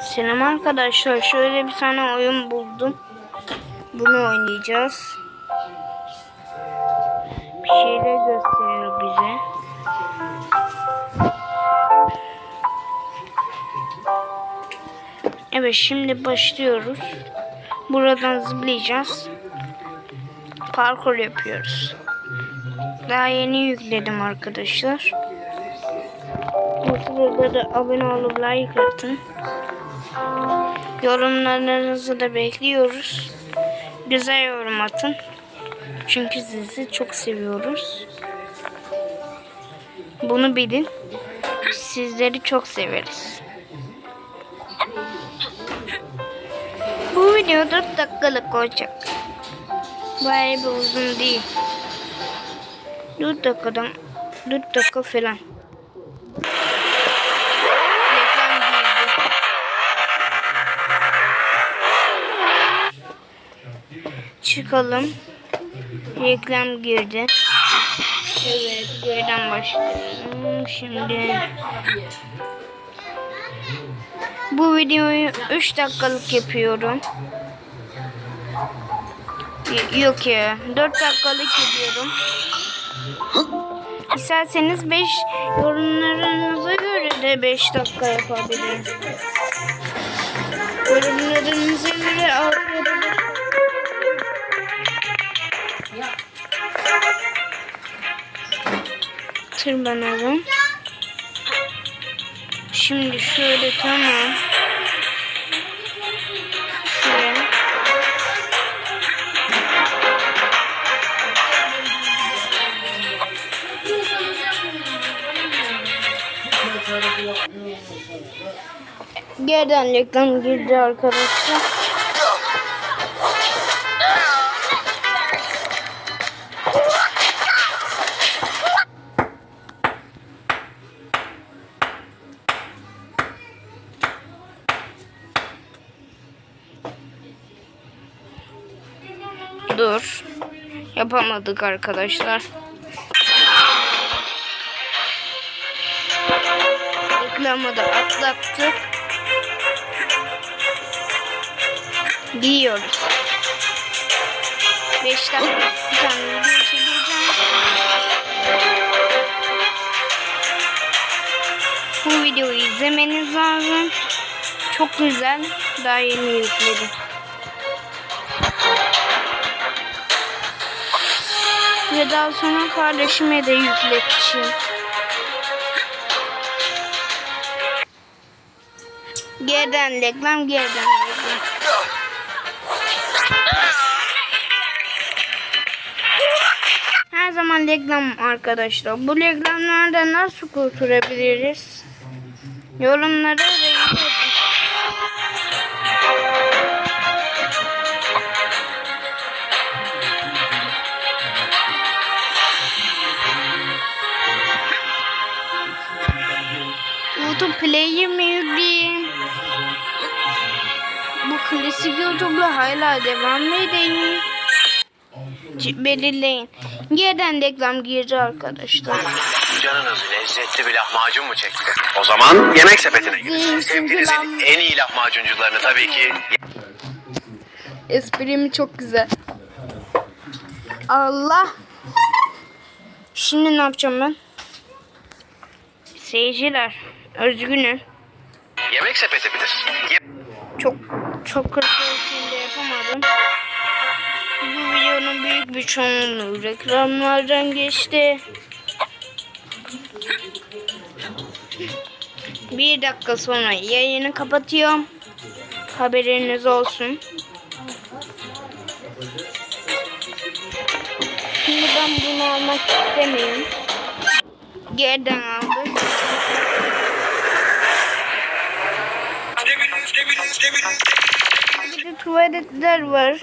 Selam arkadaşlar. Şöyle bir tane oyun buldum. Bunu oynayacağız. Bir şeyler gösteriyor bize. Evet şimdi başlıyoruz. Buradan zıplayacağız. Parkur yapıyoruz. Daha yeni yükledim arkadaşlar. Bu sırada da abone olup like atın. Yorumlarınızı da bekliyoruz. Güzel yorum atın. Çünkü sizi çok seviyoruz. Bunu bilin. Sizleri çok severiz. Bu video 4 dakikalık olacak. Bayağı bir uzun değil. 4 dakikadan 4 dakika falan. Çıkalım. Reklam girdi. Evet, geriden başlayalım. Şimdi bu videoyu 3 dakikalık yapıyorum. Yok ya, 4 dakikalık yapıyorum. İsterseniz 5 yorumlarınıza göre de 5 dakika yapabilirim. Yorumlarınıza göre tırmanalım. Şimdi şöyle tamam. Şuraya. Geriden reklam girdi arkadaşlar. Dur. Yapamadık arkadaşlar. Reklamı da atlattık. Giyiyoruz. 5 dakika. Bu videoyu izlemeniz lazım. Çok güzel. Daha yeni yükledim. Ve daha sonra kardeşime de yükleteceğim. Geriden reklam, geriden reklam. Her zaman reklam arkadaşlar. Bu reklamlardan nasıl kurtulabiliriz? Yorumlara ve YouTube Play'i mi yükleyeyim? Bu klasik YouTube'la hala devam mı edeyim? Belirleyin. Yerden reklam girdi arkadaşlar. Canınız lezzetli bir lahmacun mu çekti? O zaman yemek sepetine gidin. Lahmacun. en iyi lahmacuncularını tabii ki Esprimi çok güzel. Allah. Şimdi ne yapacağım ben? Seyirciler. Özgünüm. yemek sepeti bilir. Ye- Çok çok kötü şimdi yapamadım. Bu videonun büyük bir çoğunluğu reklamlardan geçti. Bir dakika sonra yayını kapatıyorum. Haberiniz olsun. Şimdi ben bunu almak istemiyorum. Geriden aldım. De tuvaletler var.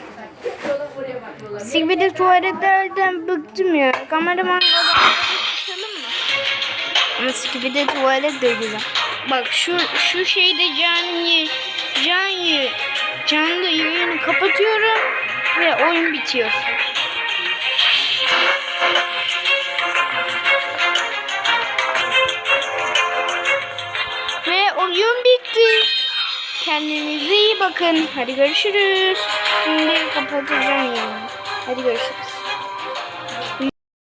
De tuvaletlerden bıktım ya. Kameraman tutalım mı? Ama tuvalet de güzel. Bak şu şu şeyde canlı canlı canlı yayını kapatıyorum ve oyun bitiyor. Kendinize iyi bakın. Hadi görüşürüz. Şimdi kapatacağım yani. Hadi görüşürüz.